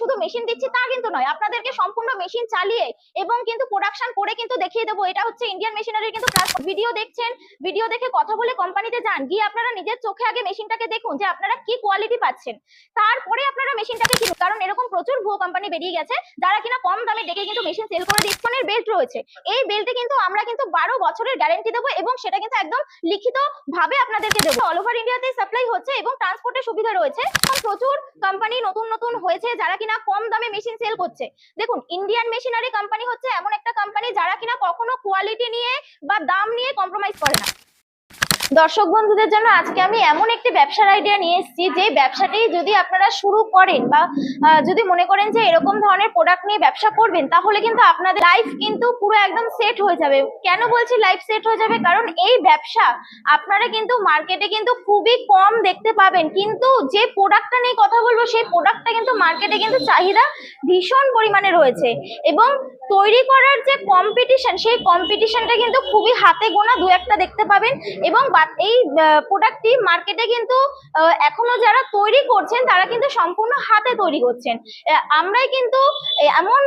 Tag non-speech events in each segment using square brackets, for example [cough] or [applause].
শুধু মেশিন দিচ্ছি তা কিন্তু নয়, আপনাদেরকে সম্পূর্ণ মেশিন চালিয়ে এবং কিন্তু প্রোডাকশন করে কিন্তু দেখিয়ে দেবো। এটা হচ্ছে ইন্ডিয়ান মেশিনারির কিন্তু ভিডিও দেখছেন ভিডিও দেখে কথা বলে কোম্পানিতে যান, গিয়ে আপনারা নিজের চোখে আগে মেশিনটাকে দেখুন যে আপনারা কি কোয়ালিটি পাচ্ছেন। তারপরে আপনারা মেশিনটাকে কিনুন, কারণ এরকম প্রচুর ভুয়ো কোম্পানি বেরিয়ে গেছে, যারা কিনা কম দামে ডেকে কিন্তু মেশিন সেল করে ডিসকাউন্টের বেল্ট রয়েছে। এই বেল্টে কিন্তু আমরা কিন্তু বারো বছরের গ্যারেন্টি দেবো এবং সেটা কিন্তু একদম লিখিত ভাবে আপনাদেরকে দেবো। অল ওভার ইন্ডিয়াতে সাপ্লাই হচ্ছে এবং ট্রান্সপোর্টের সুবিধা রয়েছে। প্রচুর কোম্পানি নতুন নতুন হয়েছে, যারা কিনা কম দামে মেশিন সেল করছে। দেখুন ইন্ডিয়ান মেশিনারি কোম্পানি হচ্ছে এমন একটা কোম্পানি যারা কিনা কখনো কোয়ালিটি নিয়ে বা দাম নিয়ে কম্প্রোমাইজ করে না। দর্শক বন্ধুদের জন্য আজকে আমি এমন একটি ব্যবসার আইডিয়া নিয়ে এসেছি, যে ব্যবসাটি যদি আপনারা শুরু করেন বা যদি মনে করেন যে এরকম ধরনের প্রোডাক্ট নিয়ে ব্যবসা করবেন, তাহলে কিন্তু আপনাদের লাইফ কিন্তু পুরো একদম সেট হয়ে যাবে। কেন বলছি লাইফ সেট হয়ে যাবে? কারণ এই ব্যবসা আপনারা কিন্তু মার্কেটে কিন্তু খুবই কম দেখতে পাবেন। কিন্তু যে প্রোডাক্টটা নিয়ে কথা বলব, সেই প্রোডাক্টটা কিন্তু মার্কেটে কিন্তু চাহিদা ভীষণ পরিমাণে রয়েছে। এবং তৈরি করার যে কম্পিটিশন সেই কম্পিটিশনটা কিন্তু খুবই হাতে গোনা দু একটা দেখতে পাবেন এবং এই প্রোডাক্টটি মার্কেটে কিন্তু এখনও যারা তৈরি করছেন, তারা কিন্তু সম্পূর্ণ হাতে তৈরি করছেন। আমরাই কিন্তু এমন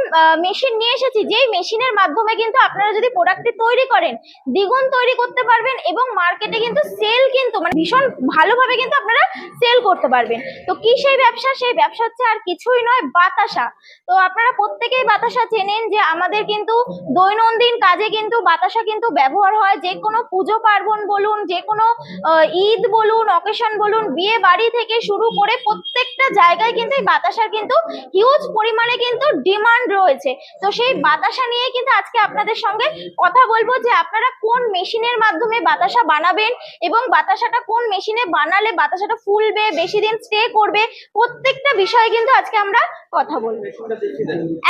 মেশিন নিয়ে এসেছি, যেই মেশিনের মাধ্যমে কিন্তু আপনারা যদি প্রোডাক্টটি তৈরি করেন, দ্বিগুণ তৈরি করতে পারবেন এবং মার্কেটে কিন্তু সেল কিন্তু মানে ভীষণ ভালোভাবে কিন্তু আপনারা সেল করতে পারবেন। তো কি সেই ব্যবসা? সেই ব্যবসা হচ্ছে আর কিছুই নয়, বাতাসা। তো আপনারা প্রত্যেকেই বাতাসা চেনেন যে আমাদের কিন্তু দৈনন্দিন কাজে কিন্তু বাতাসা কিন্তু ব্যবহার হয়। যে কোনো পুজো পার্বণ বলুন, যে কোনো ঈদ বলুন অকেশন বলুন, বিয়ে বাড়ি থেকে শুরু করে প্রত্যেকটা জায়গায় কিন্তু এই বাতাসার কিন্তু হিউজ পরিমাণে কিন্তু ডিমান্ড রয়েছে। তো সেই বাতাসা নিয়ে কিন্তু আজকে আপনাদের সঙ্গে কথা বলব যে আপনারা কোন মেশিনের মাধ্যমে বাতাসা বানাবেন এবং বাতাসাটা কোন মেশিনে বানালে বাতাসাটা ফুলবে, বেশি দিন স্টে করবে, প্রত্যেকটা বিষয়ে কিন্তু আজকে আমরা কথা বলব।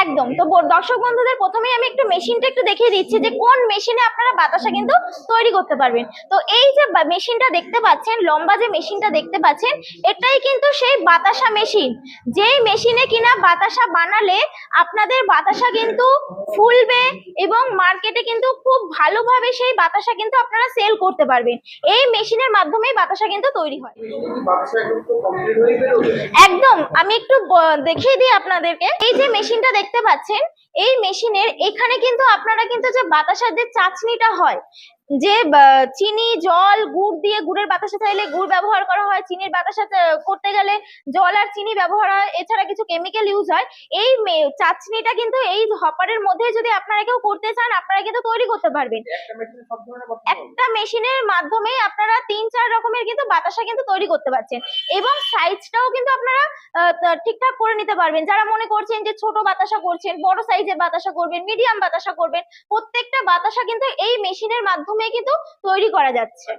একদম, তো দর্শক বন্ধুদের প্রথমেই আমি একটু মেশিনটা একটু দেখিয়ে দিচ্ছি যে কোন মেশিনে আপনারা বাতাসা কিন্তু তৈরি করতে পারবেন। তো এই যে বা- মেশিনটা দেখতে পাচ্ছেন, লম্বা যে মেশিনটা দেখতে পাচ্ছেন, এটাই কিন্তু সেই বাতাসা মেশিন। যেই মেশিনে কিনা বাতাসা বানালে আপনাদের বাতাসা কিন্তু ফুলবে এবং মার্কেটে কিন্তু খুব ভালোভাবে সেই বাতাসা কিন্তু আপনারা সেল করতে পারবেন। এই মেশিনের মাধ্যমে বাতাসা কিন্তু তৈরি হয়। একদম, আমি একটু দেখিয়ে দিই আপনাদেরকে। এই যে মেশিনটা দেখতে পাচ্ছেন, এই মেশিনের এখানে কিন্তু আপনারা কিন্তু যে বাতাসার যে চাচনিটা হয় যে চিনি জল গুড় দিয়ে গুড়ের বাতাসা চাইলে গুড় ব্যবহার করা হয়। চিনির বাতাসা করতে গেলে জল আর চিনি ব্যবহার হয়। এছাড়া কিছু কেমিক্যাল ইউজ হয়। এই চাচনিটা কিন্তু এই হপারের মধ্যে যদি আপনারা কেউ করতে চান আপনারা কিন্তু তৈরি করতে পারবেন। একটা মেশিনের মাধ্যমে আপনারা তিন চার রকমের কিন্তু বাতাসা কিন্তু তৈরি করতে পারছেন। এবং সাইজটাও কিন্তু আপনারা ঠিকঠাক করে নিতে পারবেন। যারা মনে করছেন যে ছোট বাতাসা করছেন বড় সাইজের বাতাসা করবেন মিডিয়াম বাতাসা করবেন প্রত্যেকটা বাতাসা কিন্তু এই মেশিনের মাধ্যমে কিন্তু তৈরি করা যাচ্ছে।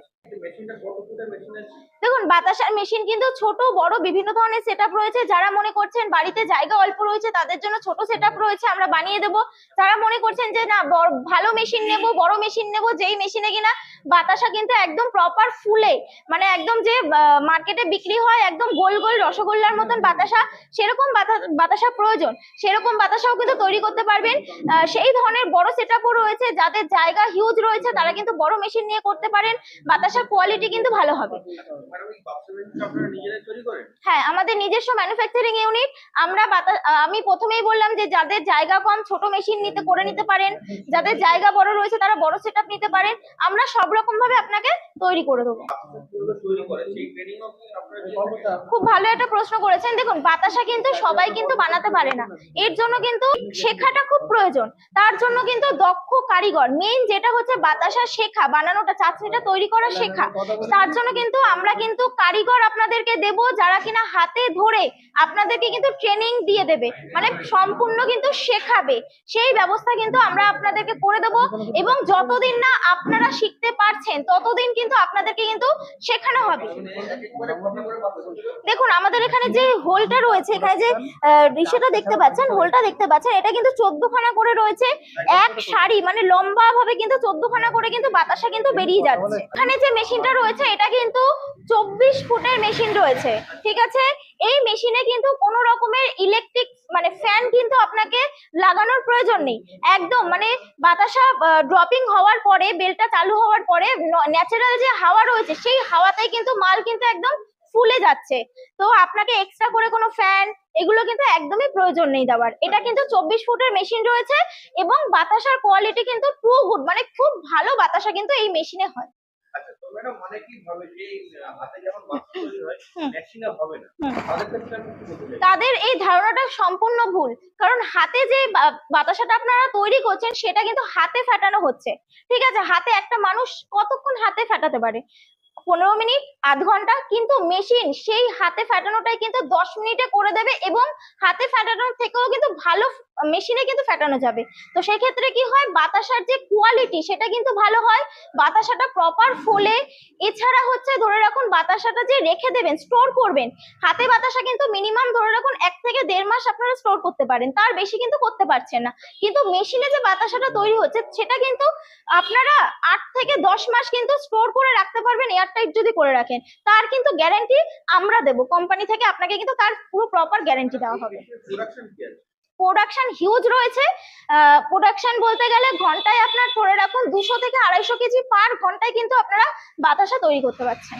দেখুন, বাতাসার মেশিন কিন্তু ছোট, বড় বিভিন্ন ধরনের সেটআপ রয়েছে। যারা মনে করছেন বাড়িতে জায়গা অল্প রয়েছে, তাদের জন্য ছোট সেটআপ রয়েছে, আমরা বানিয়ে দেব। যারা মনে করছেন যে, না ভালো মেশিন নেব, বড় মেশিন নেব, যেই মেশিনে কিনা বাতাসা কিন্তু একদম প্রপার ফুলে মানে একদম যে মার্কেটে বিক্রি হয়, একদম গোল গোল রসগোল্লার মতন বাতাসা, সেরকম বাতা- বাতাসা প্রয়োজন। সেরকম বাতাসাও কিন্তু তৈরি করতে পারবেন। সেই ধরনের বড় সেটআপও রয়েছে, যাদের জায়গা হিউজ রয়েছে, তারা কিন্তু বড় মেশিন নিয়ে করতে পারেন। বাতাসার কোয়ালিটি কিন্তু ভালো হবে। হ্যাঁ আমাদের নিজস্ব ম্যানুফ্যাকচারিং ইউনিট আমরা আমি প্রথমেই বললাম যে যাদের জায়গা কম ছোট মেশিন নিতে করে নিতে পারেন। যাদের জায়গা বড় রয়েছে তারা বড় সেটআপ নিতে পারেন। আমরা সব রকম ভাবে আপনাকে তৈরি করে দেবো। খুব ভালো একটা প্রশ্ন করেছেন। দেখুন বাতাসা কিন্তু সবাই কিন্তু বানাতে পারে না। এর জন্য কিন্তু শেখাটা খুব প্রয়োজন। তার জন্য কিন্তু দক্ষ কারিগর মেইন যেটা হচ্ছে বাতাসা শেখা বানানোটা চাটনিটা তৈরি করা শেখা তার জন্য কিন্তু আমরা কিন্তু কারিগর আপনাদেরকে দেব যারা কিনা হাতে ধরে আপনাদেরকে কিন্তু ট্রেনিং দিয়ে দেবে। মানে সম্পূর্ণ কিন্তু শেখাবে। সেই ব্যবস্থা কিন্তু আমরা আপনাদেরকে করে দেব এবং যতদিন না আপনারা শিখতে পারছেন, ততদিন কিন্তু আপনাদেরকে কিন্তু শেখানো হবে। দেখুন, আমাদের এখানে যে হোলটা রয়েছে, এখানে যে ইসেটা দেখতে পাচ্ছেন হোলটা দেখতে পাচ্ছেন, এটা কিন্তু চোদ্দ খানা করে রয়েছে এক সারি মানে লম্বা ভাবে কিন্তু চোদ্দ খানা করে কিন্তু বাতাসা কিন্তু বেরিয়ে যাচ্ছে। এখানে যে মেশিনটা রয়েছে, এটা কিন্তু চব্বিশ ফুটের মেশিন রয়েছে, ঠিক আছে? এই মেশিনে কিন্তু কোনো রকমের ইলেকট্রিক মানে ফ্যান কিন্তু আপনাকে লাগানোর প্রয়োজন নেই। একদম মানে বাতাসা ড্রপিং হওয়ার পরে বেলটা চালু হওয়ার পরে ন্যাচারাল যে হাওয়া রয়েছে, সেই হাওয়াতেই কিন্তু মাল কিন্তু একদম ফুলে যাচ্ছে। তো আপনাকে এক্সট্রা করে কোনো ফ্যান এগুলো কিন্তু একদমই প্রয়োজন নেই দেওয়ার। এটা কিন্তু চব্বিশ ফুটের মেশিন রয়েছে এবং বাতাসার কোয়ালিটি কিন্তু টু গুড মানে খুব ভালো বাতাসা কিন্তু এই মেশিনে হয়। ম্যাডাম অনেকেই ভাবে যে হাতে যেমন [laughs] হয়। হবে না। তাদের এই ধারণাটা সম্পূর্ণ ভুল। কারণ হাতে যে বাতাসাটা আপনারা তৈরি করছেন সেটা কিন্তু হাতে ফাটানো হচ্ছে। ঠিক আছে হাতে একটা মানুষ কতক্ষণ হাতে ফাটাতে পারে? পনেরো মিনিট আধ ঘণ্টা কিন্তু মেশিন সেই হাতে ফাটানোটাই কিন্তু দশ মিনিটে করে দেবে এবং হাতে ফাটানোর থেকেও কিন্তু ভালো মেশিনে কিন্তু ফাটানো যাবে। তো সেক্ষেত্রে কি হয়? বাতাসার যে কোয়ালিটি সেটা কিন্তু ভালো হয়। বাতাসাটা প্রপার ফোলে এছাড়া হচ্ছে ধরে রাখুন বাতাসাটা যে রেখে দেবেন স্টোর করবেন, হাতে বাতাসা কিন্তু মিনিমাম ধরে রাখুন এক থেকে দেড় মাস আপনারা স্টোর করতে পারেন। তার বেশি কিন্তু করতে পারছেন না। কিন্তু মেশিনে যে বাতাসাটা তৈরি হচ্ছে, সেটা কিন্তু আপনারা আট থেকে দশ মাস কিন্তু স্টোর করে রাখতে পারবেন এয়ারটাইট যদি করে রাখেন। তার কিন্তু গ্যারান্টি আমরা দেবো। কোম্পানি থেকে আপনাকে কিন্তু তার পুরো প্রপার গ্যারান্টি দেওয়া হবে। প্রোডাকশন হিউজ রয়েছে। প্রোডাকশন বলতে গেলে ঘন্টায় আপনার ধরে রাখুন দুশো থেকে আড়াইশো কেজি পার ঘন্টায় কিন্তু আপনারা বাতাসা তৈরি করতে পারছেন।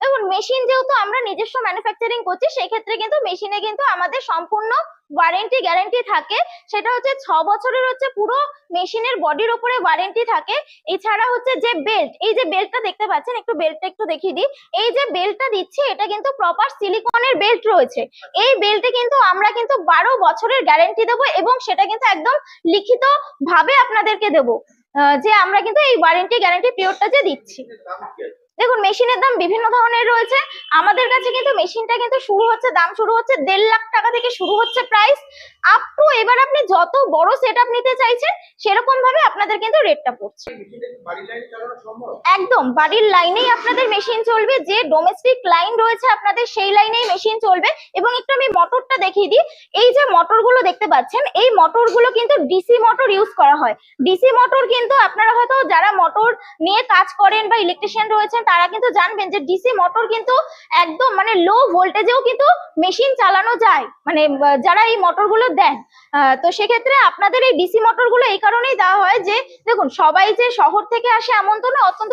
দেখুন মেশিন যেহেতু আমরা নিজস্ব ম্যানুফ্যাকচারিং করছি, সেক্ষেত্রে কিন্তু মেশিনে কিন্তু আমাদের সম্পূর্ণ ওয়ারেন্টি গ্যারেন্টি থাকে। সেটা হচ্ছে ছ বছরের হচ্ছে পুরো মেশিনের বডির উপরে ওয়ারেন্টি থাকে। এছাড়া হচ্ছে যে বেল্ট এই যে বেল্টটা দেখতে পাচ্ছেন, একটু বেল্টটা একটু দেখিয়ে দিই। এই যে বেল্টটা দিচ্ছি, এটা কিন্তু প্রপার সিলিকনের বেল্ট রয়েছে। এই বেল্টে কিন্তু আমরা কিন্তু বারো বছরের গ্যারেন্টি দেবো এবং সেটা কিন্তু একদম লিখিত ভাবে আপনাদেরকে দেবো। যে আমরা কিন্তু এই ওয়ারেন্টি গ্যারান্টি পিরিয়ডটা যে দিচ্ছি। দেখুন, মেশিনের দাম বিভিন্ন ধরনের রয়েছে। আমাদের কাছে কিন্তু মেশিনটা কিন্তু শুরু হচ্ছে, দাম শুরু হচ্ছে দেড় লাখ টাকা থেকে শুরু হচ্ছে প্রাইস আপ টু এবার আপনি যত বড় সেট নিতে চাইছেন, সেরকম ভাবে আপনাদের কিন্তু রেটটা পড়ছে। একদম, বাড়ির লাইনেই আপনাদের মেশিন চলবে, যে ডোমেস্টিক লাইন রয়েছে আপনাদের, সেই লাইনেই মেশিন চলবে। এবং একটু আমি মোটরটা দেখিয়ে দিই, এই যে মোটরগুলো দেখতে পাচ্ছেন, এই মোটরগুলো কিন্তু ডিসি মোটর ইউজ করা হয়। ডিসি মোটর কিন্তু আপনারা হয়তো যারা মোটর নিয়ে কাজ করেন বা ইলেকট্রিশিয়ান রয়েছেন তারা কিন্তু জানবেন যে ডিসি মোটর কিন্তু একদম মানে লো ভোল্টেজেও কিন্তু মেশিন চালানো যায়। মানে যারা এই মোটরগুলো দেন। তো সেক্ষেত্রে আপনাদের এই ডিসি মোটরগুলো এই কারণেই দেওয়া হয় যে, দেখুন, সবাই যে শহর থেকে আসে এমন তো না, অত্যন্ত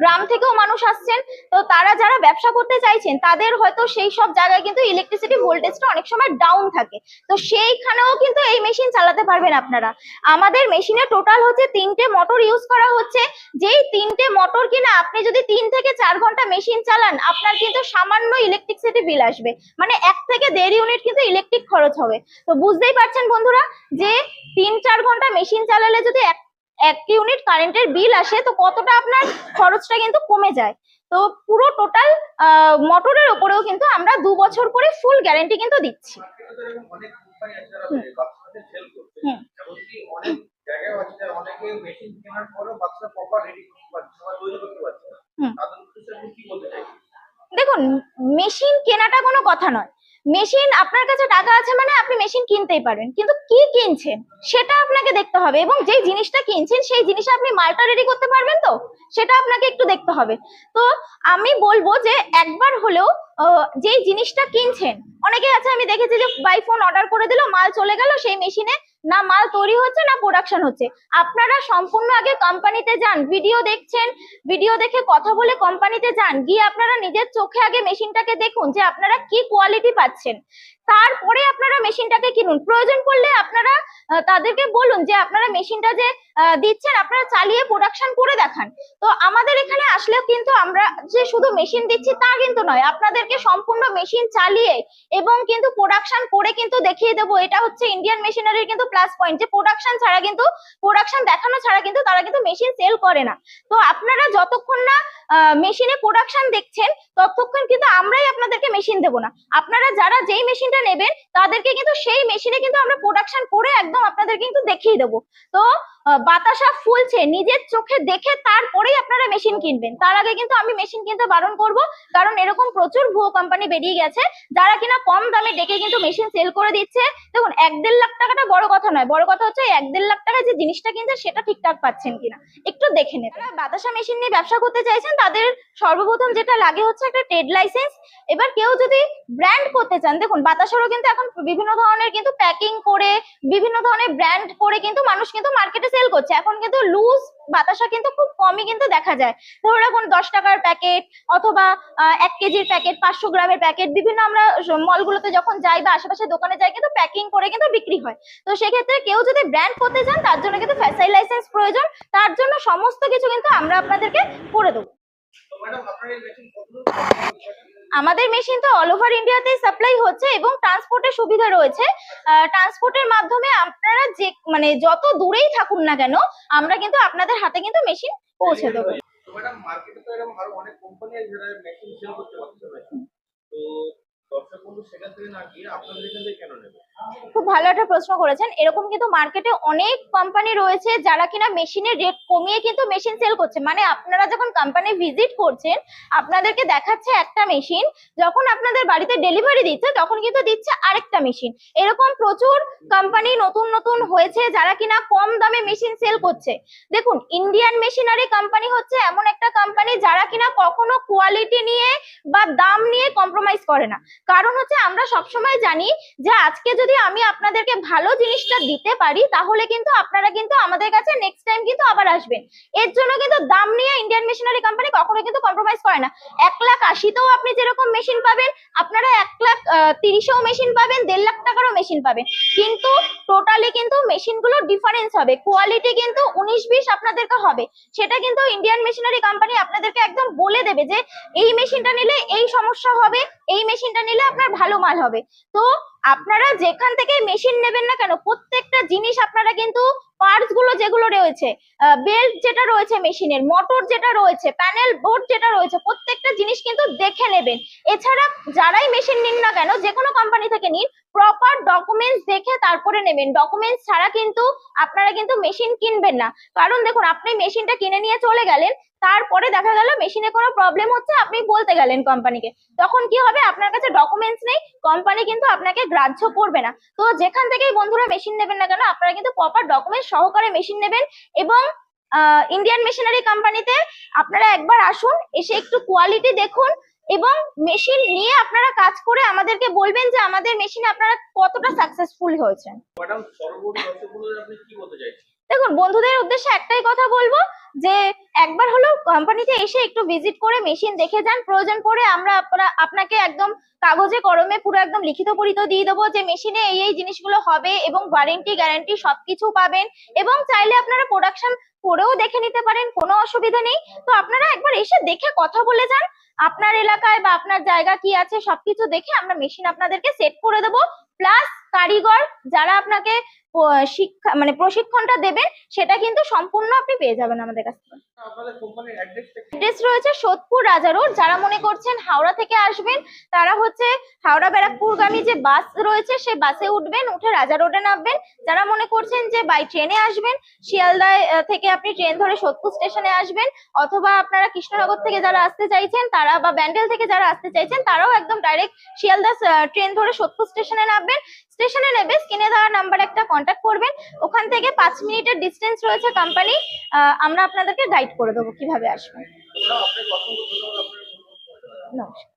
গ্রাম থেকেও মানুষ আসছেন। তো তারা যারা ব্যবসা করতে চাইছেন, তাদের হয়তো সেই সব জায়গায় কিন্তু ইলেকট্রিসিটি ভোল্টেজটা অনেক সময় ডাউন থাকে। তো সেইখানেও কিন্তু এই মেশিন চালাতে পারবেন আপনারা। আমাদের মেশিনে টোটাল হচ্ছে তিনটে মোটর ইউজ করা হচ্ছে। যেই তিনটে মোটর কিনা আপনি যদি তিন থেকে চার ঘণ্টা মেশিন চালান, আপনার কিন্তু সামান্য ইলেকট্রিসিটি বিল আসবে। মানে এক থেকে দেড় ইউনিট কিন্তু ইলেকট্রিক খরচ হবে। তো বুঝতেই পারছেন বন্ধুরা যে তিন চার ঘণ্টা মেশিন চালালে যদি এক এক ইউনিট কারেন্টের বিল আসে, তো কতটা আপনার খরচটা কিন্তু কমে যায়? তো পুরো টোটাল মোটরের ওপরেও কিন্তু আমরা দু বছর করে ফুল গ্যারেন্টি কিন্তু দিচ্ছি। হুম। অনেক জায়গায় আছে অনেকে মেশিন কেনার প্রপার রেডি করতে পারছে না বা তৈরি করতে পারছে না হুম। তাদের উদ্দেশ্যে আপনি কি বলতে চাইছেন দেখুন মেশিন কেনাটা কোনো কথা নয়। মেশিন আপনার কাছে টাকা আছে মানে আপনি মেশিন কিনতেই পারবেন কিন্তু কি কিনছেন, সেটা আপনাকে দেখতে হবে এবং যেই জিনিসটা কিনছেন, সেই জিনিসে আপনি মালটা রেডি করতে পারবেন তো? সেটা আপনাকে একটু দেখতে হবে। তো আমি বলব যে একবার হলেও যেই জিনিসটা কিনছেন, অনেকে আছে আমি দেখেছি যে বাই ফোন অর্ডার করে দিল, মাল চলে গেল, সেই মেশিনে না মাল তৈরি হচ্ছে না প্রোডাকশন হচ্ছে। আপনারা সম্পূর্ণ আগে কোম্পানিতে যান ভিডিও দেখছেন ভিডিও দেখে কথা বলে কোম্পানিতে যান, গিয়ে আপনারা নিজের চোখে আগে মেশিনটাকে দেখুন যে আপনারা কি কোয়ালিটি পাচ্ছেন। তারপরে আপনারা মেশিনটাকে কিনুন। প্রয়োজন পড়লে আপনারা তাদেরকে বলুন যে আপনারা মেশিনটা যে দিচ্ছেন, আপনারা চালিয়ে প্রোডাকশন করে দেখান। তো আমাদের এখানে আসলেও কিন্তু আমরা যে শুধু মেশিন দিচ্ছি তা কিন্তু নয়, আপনাদেরকে সম্পূর্ণ মেশিন চালিয়ে এবং কিন্তু প্রোডাকশন করে কিন্তু দেখিয়ে দেবো। এটা হচ্ছে ইন্ডিয়ান মেশিনারির কিন্তু প্লাস পয়েন্ট যে প্রোডাকশন ছাড়া কিন্তু প্রোডাকশন দেখানো ছাড়া কিন্তু তারা কিন্তু মেশিন সেল করে না। তো আপনারা যতক্ষণ না মেশিনে প্রোডাকশন দেখছেন, ততক্ষণ কিন্তু আমরাই আপনাদেরকে মেশিন দেবো না। আপনারা যারা যেই মেশিনটা নেবেন, তাদেরকে কিন্তু সেই মেশিনে কিন্তু আমরা প্রোডাকশন করে একদম আপনাদেরকে কিন্তু দেখিয়ে দেবো। তো বাতাসা ফুলছে, নিজের চোখে দেখে তারপরেই আপনারা মেশিন কিনবেন। তার আগে কিন্তু আমি মেশিন কিনতে বারণ করব, কারণ এরকম প্রচুর ভুয়ো কোম্পানি বেরিয়ে গেছে, যারা কিনা কম দামে ডেকে কিন্তু মেশিন সেল করে দিচ্ছে। দেখুন, এক দেড় লাখ টাকাটা বড় কথা নয়, বড় কথা হচ্ছে এক দেড় লাখ টাকা যে জিনিসটা কিনছে, সেটা ঠিকঠাক পাচ্ছেন কিনা। একটু দেখে নেবেন। বাতাসা মেশিন নিয়ে ব্যবসা করতে চাইছেন, তাদের সর্বপ্রথম যেটা লাগে হচ্ছে একটা ট্রেড লাইসেন্স এবার কেউ যদি ব্র্যান্ড করতে চান, দেখুন, বাতাসারও কিন্তু এখন বিভিন্ন ধরনের কিন্তু প্যাকিং করে, বিভিন্ন ধরনের ব্র্যান্ড করে কিন্তু মানুষ কিন্তু মার্কেটে সেল করছে। এখন কিন্তু লুজ বাতাসা কিন্তু খুব কমই কিন্তু দেখা যায়। ধরে রাখুন দশ টাকার প্যাকেট অথবা এক কেজির প্যাকেট পাঁচশো গ্রামের প্যাকেট বিভিন্ন আমরা মলগুলোতে যখন যাই বা আশেপাশে দোকানে যাই কিন্তু প্যাকিং করে কিন্তু বিক্রি হয়। তো সেক্ষেত্রে কেউ যদি ব্র্যান্ড করতে চান, তার জন্য কিন্তু ফ্যাসাই লাইসেন্স প্রয়োজন। তার জন্য সমস্ত কিছু কিন্তু আমরা আপনাদেরকে করে দেবো। আমাদের মেশিন তো অল ওভার ইন্ডিয়াতেই সাপ্লাই হচ্ছে এবং ট্রান্সপোর্টের সুবিধা রয়েছে। ট্রান্সপোর্টের মাধ্যমে আপনারা যে মানে যত দূরেই থাকুন না কেন, আমরা কিন্তু আপনাদের হাতে কিন্তু মেশিন পৌঁছে দেবো। তো দর্শক বন্ধু, সেখান থেকে না গিয়ে আপনাদের এখান থেকে কেন নেবে? খুব ভালো একটা প্রশ্ন করেছেন। এরকম কিন্তু মার্কেটে অনেক কোম্পানি রয়েছে যারা কিনা মেশিনের রেট কমিয়ে কিন্তু মেশিন সেল করছে। মানে আপনারা যখন কোম্পানি ভিজিট করছেন, আপনাদেরকে দেখাচ্ছে একটা মেশিন যখন আপনাদের বাড়িতে ডেলিভারি দিচ্ছে, তখন কিন্তু দিচ্ছে আরেকটা মেশিন এরকম প্রচুর কোম্পানি নতুন নতুন হয়েছে যারা কিনা কম দামে মেশিন সেল করছে। দেখুন ইন্ডিয়ান মেশিনারি কোম্পানি হচ্ছে এমন একটা কোম্পানি যারা কিনা কখনো কোয়ালিটি নিয়ে বা দাম নিয়ে কম্প্রোমাইজ করে না। কারণ হচ্ছে আমরা সবসময় জানি যে আজকে যদি আমি আপনাদেরকে ভালো জিনিসটা দিতে পারি, তাহলে কিন্তু আপনারা কিন্তু আমাদের কাছে নেক্সট টাইম কিন্তু আবার আসবেন। এর জন্য কিন্তু দাম নিয়ে ইন্ডিয়ান মেশিনারি কোম্পানি কখনো কিন্তু কম্প্রোমাইজ করে না। এক লাখ আশিতেও আপনি যেরকম মেশিন পাবেন, আপনারা এক লাখ তিরিশেও মেশিন পাবেন, দেড় লাখ টাকারও মেশিন পাবেন। কিন্তু টোটালি কিন্তু মেশিনগুলোর ডিফারেন্স হবে। কোয়ালিটি কিন্তু উনিশ বিশ আপনাদেরকে হবে। সেটা কিন্তু ইন্ডিয়ান মেশিনারি কোম্পানি আপনাদেরকে একদম বলে দেবে যে, এই মেশিনটা নিলে এই সমস্যা হবে, এই মেশিনটা নিলে আপনার ভালো মাল হবে। তো আপনারা যেখান থেকে মেশিন নেবেন না কেন প্রত্যেকটা জিনিস আপনারা কিন্তু পার্টসগুলো যেগুলো রয়েছে বেল্ট যেটা রয়েছে মেশিনের মোটর যেটা রয়েছে প্যানেল বোর্ড যেটা রয়েছে, প্রত্যেকটা জিনিস কিন্তু দেখে নেবেন। এছাড়া যারাই মেশিন নিন না কেন যে কোনো কোম্পানি থেকে নিন প্রপার ডকুমেন্টস দেখে তারপরে নেবেন। ডকুমেন্টস ছাড়া কিন্তু আপনারা কিন্তু মেশিন কিনবেন না। কারণ দেখুন, আপনি মেশিনটা কিনে নিয়ে চলে গেলেন, তারপরে দেখা গেল মেশিনে কোনো প্রবলেম হচ্ছে, আপনি বলতে গেলেন কোম্পানিকে তখন কি হবে? আপনার কাছে ডকুমেন্টস নেই কোম্পানি কিন্তু আপনাকে গ্রাহ্য করবে না। তো যেখান থেকেই বন্ধুরা মেশিন নেবেন না কেন, আপনারা কিন্তু প্রপার ডকুমেন্ট সহকারে মেশিন নেবেন এবং ইন্ডিয়ান মেশিনারি কোম্পানিতে আপনারা একবার আসুন, এসে একটু কোয়ালিটি দেখুন এবং মেশিন নিয়ে আপনারা কাজ করে আমাদেরকে বলবেন যে আমাদের মেশিনে আপনারা কতটা সাকসেসফুল হয়েছেন। ম্যাডাম কি বলতে চাইছেন? দেখুন, বন্ধুদের উদ্দেশ্যে একটাই কথা বলব যে একবার হলো কোম্পানিতে এসে একটু ভিজিট করে মেশিন দেখে যান। প্রয়োজন পড়ে আমরা আপনা- আপনাকে একদম কাগজে, কলমে পুরো একদম লিখিত পরিত দিয়ে দেবো যে মেশিনে এই এই জিনিসগুলো হবে এবং ওয়ারেন্টি গ্যারান্টি সবকিছু পাবেন এবং চাইলে আপনারা প্রোডাকশন করেও দেখে নিতে পারেন, কোনো অসুবিধা নেই। তো আপনারা একবার এসে দেখে কথা বলে যান, আপনার এলাকায় বা আপনার জায়গা কি আছে সবকিছু দেখে আমরা মেশিন আপনাদেরকে সেট করে দেবো। প্লাস কারিগর যারা আপনাকে শিক্ষা মানে প্রশিক্ষণটা দেবেন সেটা কিন্তু সম্পূর্ণ আপনি পেয়ে যাবেন আমাদের কাছ থেকে। অ্যাড্রেস রয়েছে সোদপুর রাজা রোড যারা মনে করছেন হাওড়া থেকে আসবেন তারা হচ্ছে হাওড়া ব্যারাকপুরগামী যে বাস রয়েছে সেই বাসে উঠবেন উঠে রাজা রোডে নামবেন। যারা মনে করছেন যে বাই ট্রেনে আসবেন শিয়ালদায় থেকে আপনি ট্রেন ধরে সোদপুর স্টেশনে আসবেন অথবা আপনারা কৃষ্ণনগর থেকে যারা আসতে চাইছেন তারা বা ব্যান্ডেল থেকে যারা আসতে চাইছেন তারাও একদম ডাইরেক্ট শিয়ালদা ট্রেন ধরে সোদপুর স্টেশনে নামবেন। স্টেশনে নেবে স্ক্রিনে দেওয়া নাম্বার একটা কন্ট্যাক্ট করবেন। ওখান থেকে পাঁচ মিনিটের ডিস্টেন্স রয়েছে কোম্পানি আমরা আপনাদেরকে গাইড করে দেবো কীভাবে আসবেন। নমস্কার।